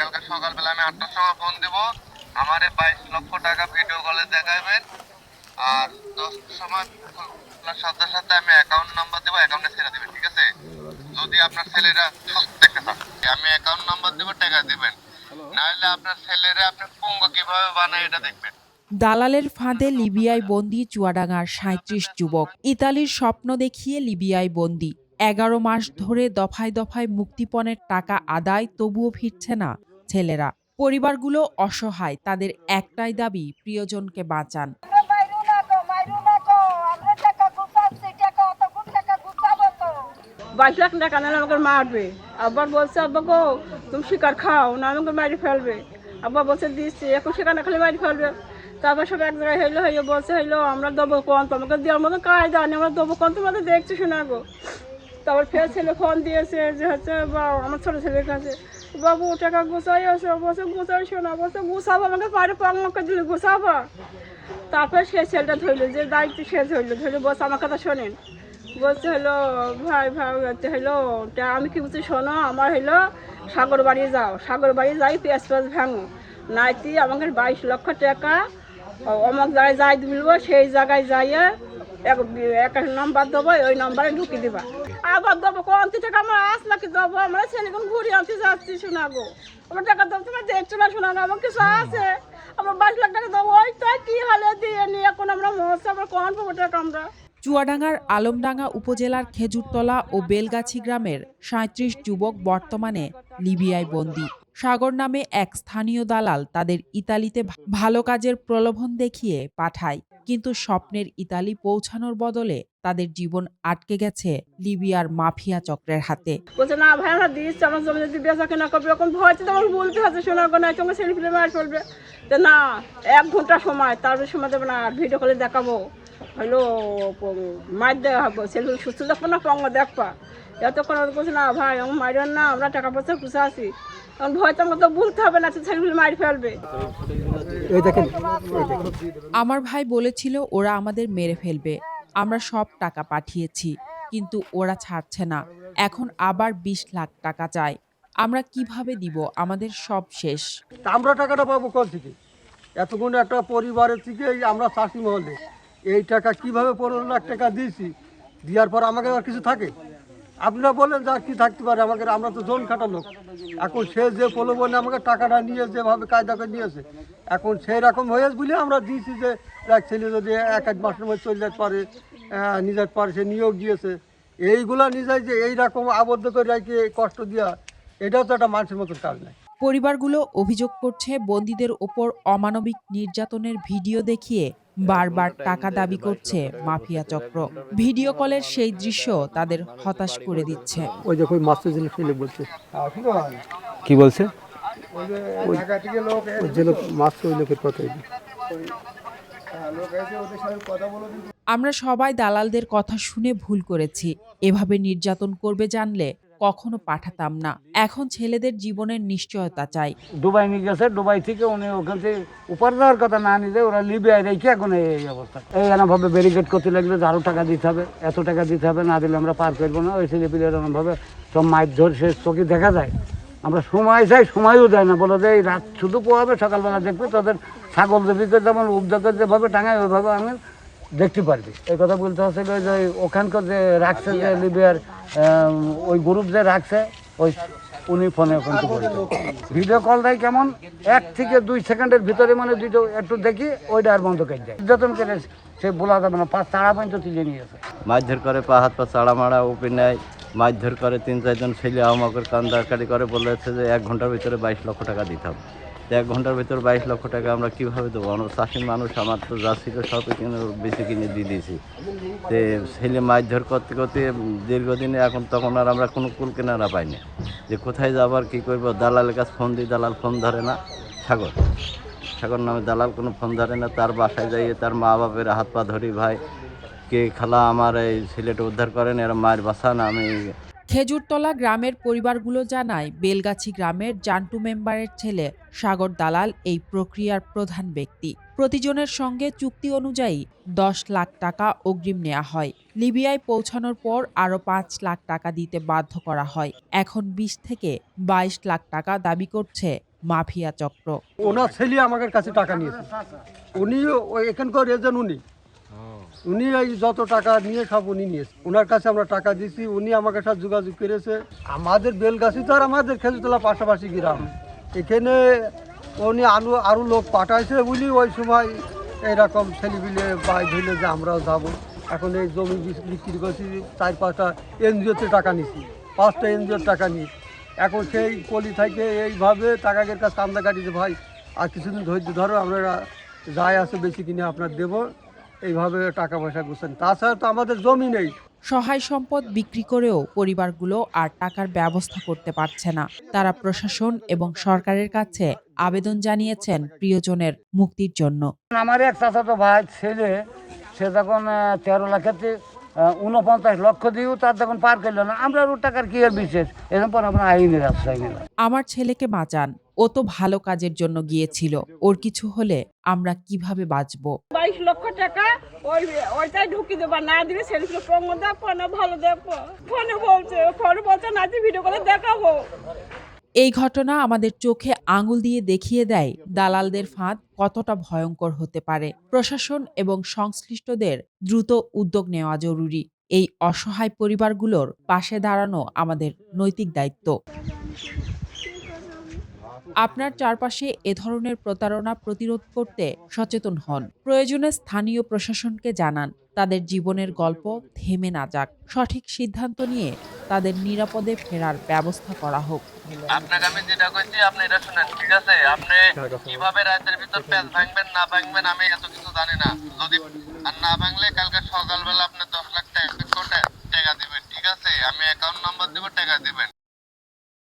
কালকে সকালবেলা আমি আটটার সময় ফোন বাইশ লক্ষ টাকা ভিডিও কলে দেখাবেন আর দশটার সময় সাথে সাথে আমি অ্যাকাউন্ট নাম্বার দেবো অ্যাকাউন্টে ছেড়ে দেবেন, ঠিক আছে? যদি আপনার ছেলেরা সুস্থ পান আমি অ্যাকাউন্ট নাম্বার দেবো, টাকা দিবেন। নাহলে আপনার ছেলেরা আপনি কীভাবে বানায় এটা দেখবেন। দালালের ফাঁদে লিবিয়ায় বন্দি চুয়াডাঙ্গার সাঁত্রিশ যুবক। ইতালির স্বপ্ন দেখিয়ে লিবিয়ায় বন্দি। এগারো মাস ধরে দফায় দফায় মুক্তিপণের টাকা আদায়, তবুও ফিরছে না। ছেলেরা। পরিবারগুলো অসহায় তাদের একটাই দাবি প্রিয়জনকে বাঁচান। আমরা মাইরু না গো না গো আমরা টাকা গুছাচ্ছি টাকা অতক্ষণ টাকা গুছাবো তো। বাইশ লাখ টাকা নাহলে আমাকে মারবে। আব্বার বলছে আব্বা গো তুমি শিকার খাও না আমাকে মারি ফেলবে। আব্বা বলছে দিচ্ছি এখন শিকার না খালি মারি ফেলবে। তারপর সব এক জায়গায় হইল হইল বলছে হইল আমরা দেবো কন? তোমাকে দেওয়ার মতো কায়দা নেই আমরা দেবো কন? তোমাদের দেখছি শোনা গো। তারপর ফের ছেলে ফোন দিয়েছে যে হচ্ছে বা আমার ছোটো ছেলের কাছে বাবু, টাকা গুছাই আসো, বসে, গুছাই শোনা, বসে, গুছাবো, আমাকে পারে পাঙ্গাকে দিলে গুছাবো। তারপর সে ছেলেটা ধরলো, যে দায়িত্ব সে ধরলো ধরলো, বস, আমার কথা শোনেন। বলছে হলো ভাই ভাই হচ্ছে হলো আমি কি বলছি, শোনো, আমার হলো সাগর বাড়ি যাও, সাগর বাড়ি যাই, পেঁয়াজ পেঁয়াজ ভাঙো। নাইতি আমাকে বাইশ লক্ষ টাকা অমুক জায়গায় যাই দিলবো সেই জায়গায় যাইয়ে নম্বর দেবো, ওই দিবা। আমার আমরা টাকা না কিছু আছে। আমরা কি এখন আমরা চুয়াডাঙ্গার আলমডাঙ্গা উপজেলার খেজুরতলা ও বেলগাছি গ্রামের সাঁত্রিশ যুবক বর্তমানে লিবিয়ায় বন্দী। সাগর নামে এক স্থানীয় দালাল তাদের ইতালিতে ভালো কাজের প্রলোভন দেখিয়ে পাঠায়। কিন্তু স্বপ্নের ইতালি পৌঁছানোর বদলে তাদের জীবন আটকে গেছে লিবিয়ার মাফিয়া চক্রের হাতে। না ভাই যদি করবে বলতে হচ্ছে শোনা তো না, এক ঘণ্টা সময়, তারপরে সময় দেবে না ভিডিও কলে দেখাবো। হইল মার দেওয়া হবে, সেলফি সুস্থ দেখব না, পঙ্গ দেখবা। এতক্ষণ না ভাই আমার না, আমরা টাকা পয়সা খুশি আছি আমাকে বলতে হবে না সেলফি মারি ফেলবে। আমার ভাই বলেছিল ওরা আমাদের মেরে ফেলবে। আমরা সব টাকা পাঠিয়েছি কিন্তু ওরা ছাড়ছে না। এখন আবার বিশ লাখ টাকা চায় আমরা কীভাবে দিব? আমাদের সব শেষ। তা আমরা টাকাটা পাবো কোন থেকে? এতক্ষণ একটা পরিবারের থেকে এই আমরা চাষি মহলে। এই টাকা কীভাবে পনেরো লাখ টাকা দিয়েছি দেওয়ার পর আমাকে আর কিছু থাকে? আপনারা বলেন যা কি থাকতে পারে আমাকে, আমরা তো জোন খাটা লোক। এখন সে যে প্রলোভনে আমাকে টাকাটা নিয়ে যেভাবে কায়দা করে নিয়েছে, এখন সেই রকম হয়েছে বলে আমরা দিয়েছি যে, এক ছেলে যদি এক এক মাসের মধ্যে চলে যেতে পারে নিজের পারে, সে নিয়োগ দিয়েছে। এইগুলা নিজে যে, এইরকম আবদ্ধ করে রাখি কষ্ট দেওয়া এটাও তো একটা মানুষের মতো কাজ নয় পরিবারগুলো অভিযোগ করছে বন্দীদের ওপর অমানবিক নির্যাতনের ভিডিও দেখিয়ে বারবার টাকা দাবি করছে মাফিয়া চক্র। ভিডিও কলের সেই দৃশ্য তাদের হতাশ করে দিচ্ছে। ওই মাস্টার ফেলে বলছে। কি বলছে? ওই যে লোক মাস্টার ওই লোকের কথা আমরা সবাই দালালদের কথা শুনে ভুল করেছি। এভাবে নির্যাতন করবে জানলে কখনো পাঠাতাম না। এখন ছেলেদের জীবনের নিশ্চয়তা চাই। দুবাই নিয়ে গেছে, দুবাই থেকে উনি ওখান থেকে উপার দেওয়ার কথা না নিতে ওরা লিবিয়ায় রেখে এখন এই অবস্থা। এই এরমভাবে ব্যারিকেড করতে লাগলে যে আরও টাকা দিতে হবে, এত টাকা দিতে হবে, না দিলে আমরা পার করব না। ওই ছেলে পিলে এরমভাবে সব মাইর ধরে সে চোখে দেখা যায়। আমরা সময় চাই, সময়ও দেয় না। বলে যে এই রাত শুধু পোয়াবে সকালবেলা দেখবে তাদের ছাগল দেবীকে যেমন উপজাতের যেভাবে টাঙায়, ওইভাবে আমি দেখতে পারবি। এই কথা বলতে হচ্ছে যে ওখানকার যে রাখছে যে লিবিয়ার ওই গ্রুপ যে রাখছে, ওই উনি ফোনে কিন্তু ভিডিও কল দেয় কেমন? এক থেকে দুই সেকেন্ডের ভিতরে মানে দুইটা একটু দেখি, ওইটা আর বন্ধ করে যায় যতন করে সে বলা যাবে না, পাঁচ তারা পর্যন্ত তুলে নিয়েছে মারধর করে, পা হাত পা চাড়া মারা, উপে নেয়। মারধর করে তিন চারজন ছেলে আমাকে কান্দাকাটি করে, বলেছে যে এক ঘণ্টার ভিতরে বাইশ লক্ষ টাকা দিতে হবে। এক ঘণ্টার ভিতরে বাইশ লক্ষ টাকা আমরা কীভাবে দেবো? আমরা চাষি মানুষ, আমার তো যা ছিল সব কিনে বেশি কিনে দিয়ে দিয়েছি। তো ছেলে মাছ ধর করতে করতে দীর্ঘদিনে এখন তখন আর আমরা কোনো কুল কেনারা পাইনি। যে কোথায় যাবার কী করব? দালালের কাছে ফোন দিই, দালাল ফোন ধরে না। সাগর। সাগর নামে দালাল কোনো ফোন ধরে না। তার বাসায় যাইয়ে তার মা বাপের হাত পা ধরি, ভাই, কে খালা আমার এই ছেলেটা উদ্ধার করেন? এরা মায়ের বাসা না, আমি খেজুরতলা গ্রামের পরিবারগুলো জানায়, বেলগাছি গ্রামের জান্টু মেম্বারের ছেলে সাগর দালাল এই প্রক্রিয়ার প্রধান ব্যক্তি। প্রতিজনের সঙ্গে চুক্তি অনুযায়ী দশ লাখ টাকা অগ্রিম নেওয়া হয়। লিবিয়ায় পৌঁছানোর পর আরও পাঁচ লাখ টাকা দিতে বাধ্য করা হয়। এখন বিশ থেকে বাইশ লাখ টাকা দাবি করছে মাফিয়া চক্র। ওনার ছেলে আমাদের কাছে টাকা নিয়েছে। উনি এখানকার এজেন্ট উনি। উনি এই যত টাকা নিয়ে সব উনি নিয়েছে। ওনার কাছে আমরা টাকা দিয়েছি উনি আমাকে সাথে যোগাযোগ করেছে। আমাদের বেলগাছি তো আর আমাদের খেজুতলা পাশাপাশি গ্রাম। এখানে উনি আরও আরও লোক পাঠাইছে বলি ওই সময় এইরকম ছেলেপিলে বাই ধরলে যে আমরাও যাব। এখন এই জমি বিক্রি করছি, চার পাঁচটা এনজিওতে টাকা নিছি, পাঁচটা এনজিওর টাকা নিই এখন সেই কলি থেকে এইভাবে টাকাকের কাছে কান্দা কাটিছে ভাই, আর কিছুদিন ধৈর্য ধরো, আমরা যাই আছে বেশি কিনে, আপনার দেবো। এইভাবে টাকা পয়সা গুছান। তাছাড়া তো আমাদের জমি নেই। সহায় সম্পদ বিক্রি করেও পরিবারগুলো আর টাকার ব্যবস্থা করতে পারছে না। তারা প্রশাসন এবং সরকারের কাছে আবেদন জানিয়েছেন প্রিয়জনের মুক্তির জন্য। আমার এক চাচাতো ভাই ছেলে সে যখন তেরো লাখেতে উনপঞ্চাশ লক্ষ দিয়েও তার যখন পার করল না। আমরা ওর টাকার কি আর বিশেষ? এরকম আমরা আইনের আশ্রয় নিলাম। আমার ছেলেকে বাঁচান। ও তো ভালো কাজের জন্য গিয়েছিল। ওর কিছু হলে আমরা কীভাবে বাঁচবো? বাইশ লক্ষ টাকা ওই ওইটাই ঢুকি দেবো না দিলে ছেলেগুলো প্রঙ্গ দেখব না ভালো দেখব ফোনে বলছে ফোনে বলছে না ভিডিও করে দেখাবো। এই ঘটনা আমাদের চোখে আঙুল দিয়ে দেখিয়ে দেয় দালালদের ফাঁদ কতটা ভয়ঙ্কর হতে পারে। প্রশাসন এবং সংশ্লিষ্টদের দ্রুত উদ্যোগ নেওয়া জরুরি। এই অসহায় পরিবারগুলোর পাশে দাঁড়ানো আমাদের নৈতিক দায়িত্ব। আপনার চারপাশে এ ধরনের প্রতারণা প্রতিরোধ করতে সচেতন হন। প্রয়োজনে স্থানীয় প্রশাসনকে জানান, তাদের জীবনের গল্প থেমে না যাক। সঠিক সিদ্ধান্ত নিয়ে তাদের নিরাপদে ফেরার ব্যবস্থা করা হোক। আপনাকে আমি যেটা কইছি, আপনি এটা শুনেন, ঠিক আছে? আপনি কীভাবে রাতের ভিতর প্যাচ ভাঙবেন, না ভাঙবেন, আমি এত কিছু জানি না। যদি আর না ভাঙলে কালকে সকালবেলা আপনি দশ লাখ টাকা টাকা দিবেন, ঠিক আছে? আমি অ্যাকাউন্ট নাম্বার দেবো, টাকা দিবেন।